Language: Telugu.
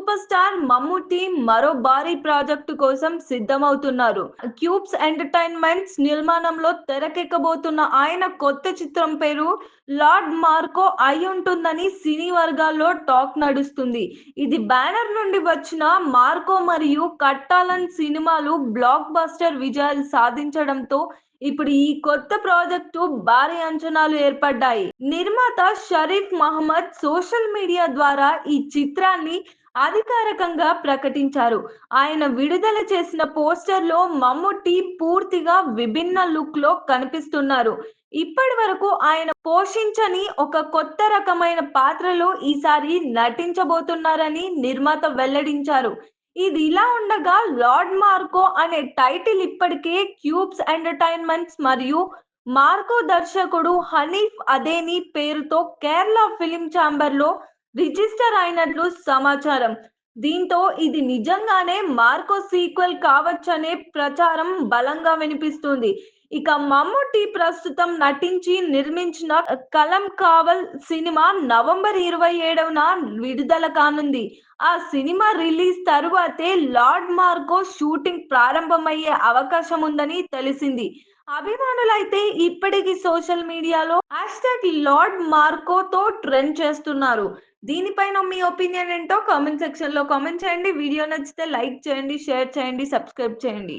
సూపర్ స్టార్ మమ్ముటి మరో భారీ ప్రాజెక్టు కోసం సిద్ధమవుతున్నారు. క్యూబ్స్ ఎంటర్టైన్మెంట్స్ నిర్మాణంలో తెరకెక్కబోతున్న ఆయన కొత్త చిత్రం పేరు లార్డ్ మార్కో అయి ఉంటుందని సినీ వర్గాల్లో టాక్ నడుస్తుంది. ఇది బ్యానర్ నుండి వచ్చిన మార్కో మరియు కట్టాలన్ సినిమాలు బ్లాక్ బస్టర్ విజయాలు సాధించడంతో ఇప్పుడు ఈ కొత్త ప్రాజెక్టు భారీ అంచనాలు ఏర్పడ్డాయి. నిర్మాత షరీఫ్ మహమ్మద్ సోషల్ మీడియా ద్వారా ఈ చిత్రాన్ని అధికారికంగా ప్రకటించారు. ఆయన విడుదల చేసిన పోస్టర్లో మమ్ముట్టి పూర్తిగా విభిన్న లుక్లో కనిపిస్తున్నారు. ఇప్పటి వరకు ఆయన పోషించని ఒక కొత్త రకమైన పాత్రలో ఈసారి నటించబోతున్నారని నిర్మాత వెల్లడించారు. ఇది ఇలా ఉండగా లార్డ్ మార్కో అనే టైటిల్ ఇప్పటికే క్యూబ్స్ ఎంటర్టైన్మెంట్స్ మరియు మార్కో దర్శకుడు హనీఫ్ అదేని పేరుతో కేరళ ఫిలిం ఛాంబర్లో రిజిస్టర్ అయినట్లు సమాచారం. దీంతో ఇది నిజంగానే మార్కో సీక్వెల్ కావచ్చనే ప్రచారం బలంగా వినిపిస్తుంది. ఇక మమ్ముట్టి ప్రస్తుతం నటించి నిర్మించిన కలం కావల్ సినిమా నవంబర్ ఇరవై ఏడవన విడుదల కానుంది. ఆ సినిమా రిలీజ్ తరువాతే లార్డ్ మార్కో షూటింగ్ ప్రారంభమయ్యే అవకాశం ఉందని తెలిసింది. అభిమానులైతే ఇప్పటికీ సోషల్ మీడియాలో హ్యాష్ ట్యాగ్ లార్డ్ మార్కోతో ట్రెండ్ చేస్తున్నారు. దీనిపైన మీ ఒపీనియన్ ఏంటో కామెంట్ సెక్షన్లో కామెంట్ చేయండి. వీడియో నచ్చితే లైక్ చేయండి షేర్ చేయండి సబ్స్క్రైబ్ చేయండి.